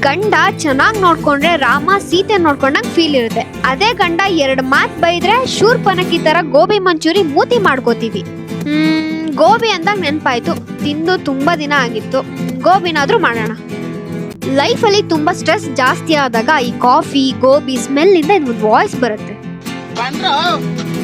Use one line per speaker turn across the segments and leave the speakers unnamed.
ಗಂಡ ಚೆನ್ನಾಗ್ ನೋಡ್ಕೊಂಡ್ರೆ ರಾಮ ಸೀತೆ ನೋಡ್ಕೊಂಡಂಗ್ ಫೀಲ್ ಇರುತ್ತೆ. ಅದೇ ಗಂಡ ಎರಡ್ ಮಾತ್ ಬೈದ್ರೆ ಶೂರ್ ಪನಕಿ ತರ ಗೋಬಿ ಮಂಚೂರಿ ಮೂತಿ ಮಾಡ್ಕೋತೀವಿ. ಹ್ಮ್ ಗೋಬಿ ಅಂದಾಗ ನೆನಪಾಯ್ತು. ತಿಂದು ತುಂಬಾ ದಿನ ಆಗಿತ್ತು. ಗೋಬಿನಾದ್ರೂ ಮಾಡೋಣ. ಲೈಫ್ ಅಲ್ಲಿ ತುಂಬಾ ಸ್ಟ್ರೆಸ್ ಜಾಸ್ತಿ ಆದಾಗ ಈ ಕಾಫಿ ಗೋಬಿ ಸ್ಮೆಲ್ ಇಂದ ಒಂದು ವಾಯ್ಸ್ ಬರುತ್ತೆ.
ಬಂದ್ರು.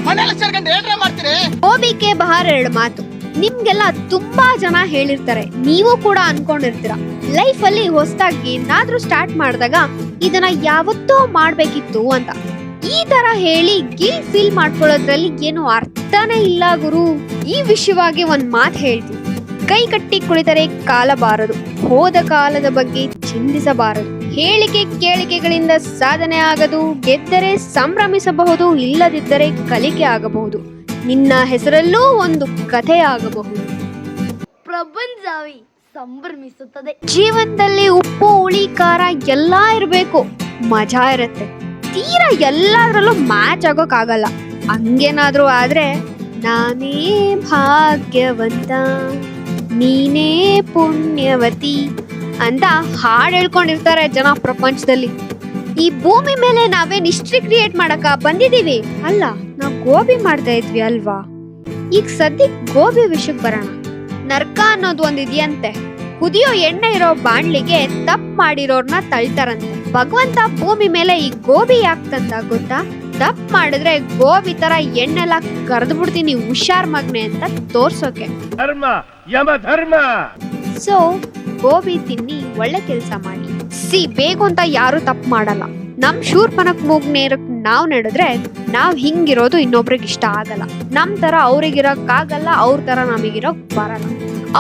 ಕೆ ಸೇರ್ಕೊಂಡು ಏನ್ರ ಮಾಡ್ತೀರಿ?
ಗೋಬಿಗೆ ಬಹಾರ್ ಎರಡು ಮಾತು. ನಿಮ್ಗೆಲ್ಲ ತುಂಬಾ ಜನ ಹೇಳಿರ್ತಾರೆ. ನೀವು ಕೂಡ ಅನ್ಕೊಂಡಿರ್ತೀರ. ಲೈಫ್ ಅಲ್ಲಿ ಹೊಸದಾಗಿ ಏನಾದ್ರೂ ಸ್ಟಾರ್ಟ್ ಮಾಡಿದಾಗ ಇದನ್ನ ಯಾವತ್ತೋ ಮಾಡ್ಬೇಕಿತ್ತು ಅಂತ. ಈ ತರ ಹೇಳಿ ಗಿಲ್ ಫೀಲ್ ಮಾಡ್ಕೊಳ್ಳೋದ್ರಲ್ಲಿ ಏನು ಅರ್ಥನೇ ಇಲ್ಲ ಗುರು. ಈ ವಿಷಯವಾಗಿ ಒಂದ್ ಮಾತು ಹೇಳ್ತೀನಿ. ಕೈ ಕಟ್ಟಿ ಕುಳಿತರೆ ಕಾಲ ಬಾರದು. ಹೋದ ಕಾಲದ ಬಗ್ಗೆ ಚಿಂತಿಸಬಾರದು. ಹೇಳಿಕೆ ಕೇಳಿಕೆಗಳಿಂದ ಸಾಧನೆ ಆಗದು. ಗೆದ್ದರೆ ಸಂಭ್ರಮಿಸಬಹುದು, ಇಲ್ಲದಿದ್ದರೆ ಕಲಿಕೆ ಆಗಬಹುದು. ನಿನ್ನ ಹೆಸರಲ್ಲೂ ಒಂದು ಕಥೆ ಆಗಬಹುದು
ಪ್ರಪಂಚವಿ ಸಂಭ್ರಮಿಸುತ್ತದೆ.
ಜೀವನದಲ್ಲಿ ಉಪ್ಪು ಹುಳಿ ಖಾರ ಎಲ್ಲ ಇರಬೇಕು. ಮಜಾ ಇರುತ್ತೆ. ತೀರಾ ಎಲ್ಲಾದ್ರಲ್ಲೂ ಮ್ಯಾಚ್ ಆಗೋಕ್ಕಾಗಲ್ಲ ಹಂಗೇನಾದರೂ ಆದರೆ ನಾನೇ ಭಾಗ್ಯವಂತ ನೀನೇ ಪುಣ್ಯವತಿ ಅಂತ ಹಾಡು ಹೇಳ್ಕೊಂಡಿರ್ತಾರೆ ಜನ ಪ್ರಪಂಚದಲ್ಲಿ. ಈ ಭೂಮಿ ಮೇಲೆ ನಾವೇನ್ ಹಿಸ್ಟ್ರಿ ಕ್ರಿಯೇಟ್ ಮಾಡಕ ಬಂದಿದ್ದೀವಿ ಅಲ್ಲ? ನಾವು ಗೋಬಿ ಮಾಡ್ತಾ ಇದ್ವಿ ಅಲ್ವಾ? ಈಗ ಸದ್ಯಕ್ ಗೋಬಿ ವಿಷಯಕ್ಕೆ ಬರೋಣ. ನರ್ಕ ಅನ್ನೋದು ಒಂದಿದೆಯಂತೆ ಕುದಿಯೋ ಎಣ್ಣೆ ಇರೋ ಬಾಣ್ಲಿಗೆ ತಪ್ ಮಾಡಿರೋರ್ನ ತಳ್ತಾರಂತೆ. ಭಗವಂತ ಭೂಮಿ ಮೇಲೆ ಈ ಗೋಬಿ ಯಾಕೆ ತಂದ ಗೊತ್ತಾ? ತಪ್ಪು ಮಾಡಿದ್ರೆ ಗೋಬಿ ತರ ಎಣ್ಣೆಲ್ಲ ಕರೆದು ಬಿಡ್ತೀನಿ ಹುಷಾರ್ ಮಗ್ನೆ ಅಂತ ತೋರ್ಸೋಕೆ.
ಧರ್ಮ ಯಮ ಧರ್ಮ!
ಸೊ ಗೋಬಿ ತಿನ್ನಿ ಒಳ್ಳೆ ಕೆಲಸ ಮಾಡಿ. ಸಿ ಬೇಕು ಅಂತ ಯಾರು ತಪ್ಪು ಮಾಡಲ್ಲ. ನಮ್ ಶೂರ್ಪನಕ್ ಮೂಗ್ ನೇರಕ್ ನಾವ್ ನಡೆದ್ರೆ ನಾವ್ ಹಿಂಗಿರೋದು ಇನ್ನೊಬ್ರಿಗೆ ಇಷ್ಟ ಆಗಲ್ಲ. ನಮ್ ತರ ಅವ್ರಿಗಿರಕ್ ಆಗಲ್ಲ ಅವ್ರ ತರ ನಮಗಿರೋಕ್ ಬರಲ್ಲ.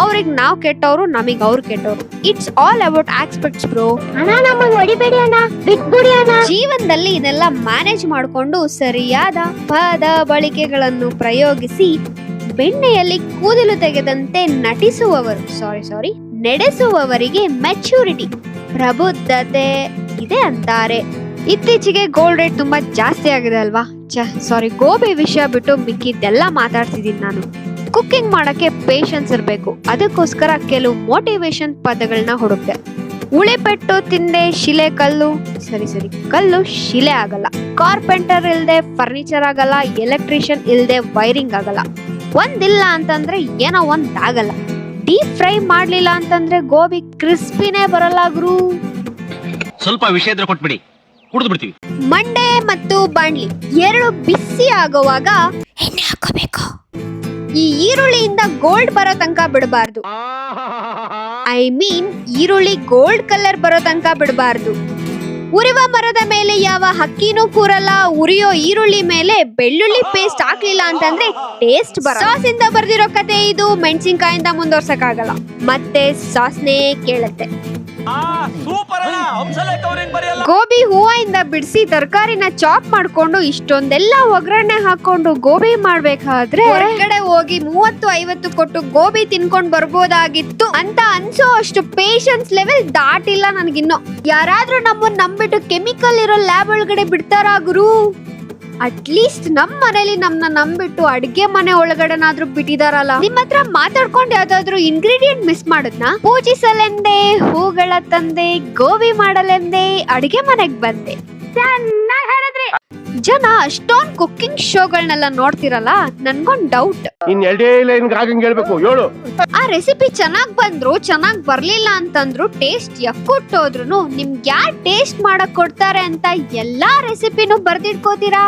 ಅವ್ರಿಗೆ ನಾವ್ ಕೆಟ್ಟವ್ರು ನಮಗ್ ಅವ್ರು ಕೆಟ್ಟವ್ರು. It's all about aspects bro
ಅಣ್ಣ ನಮಗೆ ಹೊಡಿಬೇಡಿ ಅಣ್ಣ ಬಿಟ್ಬಿಡಿ ಅಣ್ಣ.
ಜೀವನದಲ್ಲಿ ಇದೆಲ್ಲ ಮ್ಯಾನೇಜ್ ಮಾಡಿಕೊಂಡು ಸರಿಯಾದ ಪದ ಬಳಕೆಗಳನ್ನು ಪ್ರಯೋಗಿಸಿ ಬೆಣ್ಣೆಯಲ್ಲಿ ಕೂದಲು ತೆಗೆದಂತೆ ನಟಿಸುವವರು ಸಾರಿ ಸಾರಿ ನಡೆಸುವವರಿಗೆ ಮೆಚ್ಯೂರಿಟಿ ಪ್ರಬುದ್ಧತೆ ಇದೆ ಅಂತಾರೆ. ಇತ್ತೀಚೆಗೆ ಗೋಲ್ಡ್ ರೇಟ್ ತುಂಬಾ ಜಾಸ್ತಿ ಆಗಿದೆ ಅಲ್ವಾ? ಛ ಸಾರಿ ಗೋಬಿ ವಿಷಯ ಬಿಟ್ಟು ಮಿಕ್ಕಿದ್ದೆಲ್ಲ ಮಾತಾಡ್ತಿದ್ದೀನಿ ನಾನು. ಕುಕ್ಕಿಂಗ್ ಮಾಡಕ್ಕೆ ಪೇಷನ್ಸ್ ಇರಬೇಕು. ಅದಕ್ಕೋಸ್ಕರ ಕೆಲವು ಮೋಟಿವೇಶನ್ ಪದಗಳನ್ನ ಹುಡುಕ್ದೆ. ಉಳಿಪೆಟ್ಟು ತಿಂದೆ ಶಿಲೆ, ಕಲ್ಲು. ಸರಿ ಸರಿ, ಕಲ್ಲು ಶಿಲೆ ಆಗಲ್ಲ. ಕಾರ್ಪೆಂಟರ್ ಇಲ್ಲದೆ ಫರ್ನಿಚರ್ ಆಗಲ್ಲ ಎಲೆಕ್ಟ್ರಿಷಿಯನ್ ಇಲ್ಲದೆ ವೈರಿಂಗ್ ಆಗಲ್ಲ. ಒಂದಿಲ್ಲ ಅಂತಂದ್ರೆ ಏನೋ ಒಂದಾಗಲ್ಲ. ಡೀಪ್ ಫ್ರೈ ಮಾಡ್ಲಿಲ್ಲ ಅಂತಂದ್ರೆ ಗೋಬಿ ಕ್ರಿಸ್ಪಿನೇ ಬರಲ್ಲ ಗುರು.
ಸ್ವಲ್ಪ ವಿಷಯ ಕೊಟ್ಬಿಡಿ. ಕುಡಿದು ಬಿಡ್ತೀವಿ.
ಮಂಡೆ ಮತ್ತು ಬಾಣ್ಲಿ ಎರಡು ಬಿಸಿ ಆಗುವಾಗ ಎಣ್ಣೆ ಹಾಕೋಬೇಕು ಈ ಈರುಳ್ಳಿಯಿಂದ ಗೋಲ್ಡ್ ಬರೋ ತನಕ ಬಿಡಬಾರ್ದು. ಐ ಮೀನ್ ಈರುಳ್ಳಿ ಗೋಲ್ಡ್ ಕಲರ್ ಬರೋ ತನಕ ಬಿಡಬಾರ್ದು. ಉರಿವ ಮರದ ಮೇಲೆ ಯಾವ ಹಕ್ಕಿನೂ ಕೂರಲ್ಲ ಉರಿಯೋ ಈರುಳ್ಳಿ ಮೇಲೆ ಬೆಳ್ಳುಳ್ಳಿ ಪೇಸ್ಟ್ ಹಾಕ್ಲಿಲ್ಲ ಅಂತಂದ್ರೆ ಟೇಸ್ಟ್ ಬರ ಸಾಸ್ ಇಂದ ಬರ್ದಿರೋ ಕತೆ ಇದು ಮೆಣಸಿನ್ಕಾಯಿಂದ ಮುಂದುವರ್ಸಕ್ಕಾಗಲ್ಲ. ಮತ್ತೆ ಸಾಸ್ನೇ ಕೇಳತ್ತೆ. ಗೋಬಿ ಹೂವಿಂದ ಬಿಡಿಸಿ ತರಕಾರಿನ ಚಾಪ್ ಮಾಡ್ಕೊಂಡು ಇಷ್ಟೊಂದೆಲ್ಲ ಒಗ್ಗರಣೆ ಹಾಕೊಂಡು ಗೋಬಿ ಮಾಡ್ಬೇಕಾದ್ರೆ ಹೊರಗಡೆ ಹೋಗಿ ಮೂವತ್ತು, ಐವತ್ತು ಕೊಟ್ಟು ಗೋಬಿ ತಿನ್ಕೊಂಡ್ ಬರ್ಬೋದಾಗಿತ್ತು ಅಂತ ಅನ್ಸೋ ಅಷ್ಟು ಪೇಶನ್ಸ್ ಲೆವೆಲ್ ದಾಟಿಲ್ಲ ನನಗಿನ್ನು. ಯಾರಾದ್ರೂ ನಮ್ಮನ್ನ ನಂಬಿಟ್ಟು ಕೆಮಿಕಲ್ ಇರೋ ಲ್ಯಾಬ್ ಒಳಗಡೆ ಬಿಡ್ತಾರಾ ಗುರು? ಅಟ್ಲೀಸ್ಟ್ ನಮ್ ಮನೇಲಿ ನಮ್ನ ನಂಬಿಟ್ಟು ಅಡ್ಗೆ ಮನೆ ಒಳಗಡೆನಾದ್ರೂ ಬಿಟ್ಟಿದಾರಲ್ಲ ನಿಮ್ ಹತ್ರ ಮಾತಾಡ್ಕೊಂಡು ಯಾವ್ದಾದ್ರು ಇಂಗ್ರೀಡಿಯೆಂಟ್ ಮಿಸ್ ಮಾಡದ್ನ? ಪೂಜಿಸಲೆಂದೇ, ಹೂಗಳ ತಂದೆ, ಗೋಬಿ ಮಾಡಲೆಂದೇ, ಅಡ್ಗೆ ಮನೆಗ್ ಬಂದೆ. ಜನ ಅಷ್ಟೊಂದ್ ಕುಕ್ಕಿಂಗ್ ಶೋಗಳನ್ನೆಲ್ಲ ನೋಡ್ತಿರಲ್ಲ ನನ್ಗೊಂದ್ ಡೌಟ್
ಇನ್ ಎರಡೇ ಲೈನ್ ಆಗಂಗ್ ಹೇಳ್ಬೇಕು? ಹೇಳು.
ಆ ರೆಸಿಪಿ ಚೆನ್ನಾಗ್ ಬಂದ್ರು ಚೆನ್ನಾಗ್ ಬರ್ಲಿಲ್ಲ ಅಂತಂದ್ರು ಟೇಸ್ಟ್ ಎಕ್ಕುಟ್ಟೋದ್ರು ನಿಮ್ಗೆ ಯಾರ್ ಟೇಸ್ಟ್ ಮಾಡಕ್ ಕೊಡ್ತಾರೆ ಅಂತ ಎಲ್ಲಾ ರೆಸಿಪಿನೂ ಬರ್ದಿಟ್ಕೋತೀರಾ?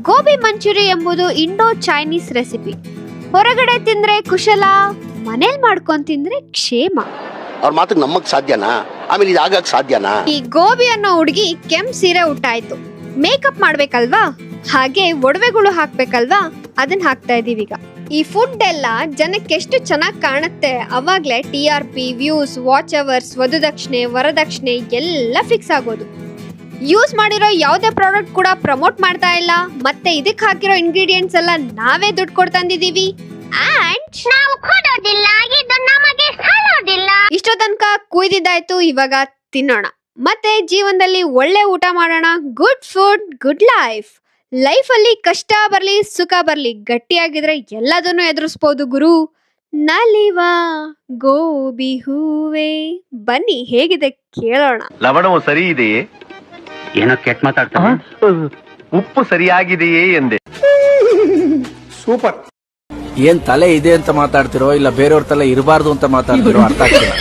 ಗೋಬಿ ಮಂಚೂರಿ ಎಂಬುದು ಇಂಡೋ ಚೈನೀಸ್ ರೆಸಿಪಿ ಹೊರಗಡೆ ತಿಂದ್ರೆ ಕುಶಲ ಮನೇಲಿ ಮಾಡ್ಕೊಂಡ್ ತಿಂದ್ರೆ ಕ್ಷೇಮ.
ಅವ್ರ ಮಾತಿಗೆ ನಮಗೆ ಸಾಧ್ಯನಾ? ಆಮೇಲೆ ಇದು ಆಗಕ್ ಸಾಧ್ಯನಾ?
ಈ ಗೋಬಿ ಅನ್ನೋ ಹುಡುಗಿ ಕೆಂಪ್ ಸೀರೆ ಉಟ್ಟಾಯ್ತು. ಮೇಕಪ್ ಮಾಡ್ಬೇಕಲ್ವಾ? ಹಾಗೆ ಒಡವೆಗಳು ಹಾಕ್ಬೇಕಲ್ವಾ? ಅದನ್ನ ಹಾಕ್ತಾ ಇದೀವಿ ಈಗ ಈ ಫುಡ್ ಎಲ್ಲ ಜನಕ್ಕೆ ಎಷ್ಟು ಚೆನ್ನಾಗಿ ಕಾಣುತ್ತೆ ಅವಾಗ್ಲೇ T R P views watch hours ವಧುದಕ್ಷಿಣೆ ವರದಕ್ಷಿಣೆ ಎಲ್ಲ ಫಿಕ್ಸ್ ಆಗೋದು. ಯೂಸ್ ಮಾಡಿರೋ ಯಾವುದೇ ಪ್ರಾಡಕ್ಟ್ ಕೂಡ ಪ್ರಮೋಟ್ ಮಾಡ್ತಾ ಇಲ್ಲ. ಮತ್ತೆ ಇದಕ್ಕೆ ಹಾಕಿರೋ ಇಂಗ್ರೀಡಿಯೆಂಟ್ಸ್ ಎಲ್ಲ ನಾವೇ ದುಡ್ಡು ಕೊಡ್ತಂದಿದೀವಿ ಅಂಡ್
ನಾವು ಕೊಡೋದಿಲ್ಲ ಇದು ನಮಗೆ
ಇಷ್ಟೋ ತನಕ ಕುಯ್ದಿದ್ದಾಯ್ತು ಇವಾಗ ತಿನ್ನೋಣ. ಮತ್ತೆ ಜೀವನದಲ್ಲಿ ಒಳ್ಳೆ ಊಟ ಮಾಡೋಣ. Good food good life life ಅಲ್ಲಿ ಕಷ್ಟ ಬರ್ಲಿ ಸುಖ ಬರ್ಲಿ ಗಟ್ಟಿಯಾಗಿದ್ರೆ ಎಲ್ಲದನ್ನು ಎದುರಿಸ್ಬೋದು ಗುರು. ನಲಿವ ಗೋಬಿ ಹೂವೆ. ಬನ್ನಿ ಹೇಗಿದೆ ಕೇಳೋಣ.
ಲವಣವು ಸರಿ ಇದೆಯೇ?
ಏನೋ ಕೆಟ್ಟ ಮಾತಾಡ್ತಾ
ಉಪ್ಪು ಸರಿಯಾಗಿದೆಯೇ ಎಂದೆ. ಸೂಪರ್.
ಏನ್ ತಲೆ ಇದೆ ಅಂತ ಮಾತಾಡ್ತಿರೋ ಇಲ್ಲ ಬೇರೆಯವ್ರ ತಲೆ ಇರಬಾರ್ದು ಅಂತ ಮಾತಾಡ್ತಿರೋ ಅರ್ಥ ಆಗ್ತಿಲ್ಲ.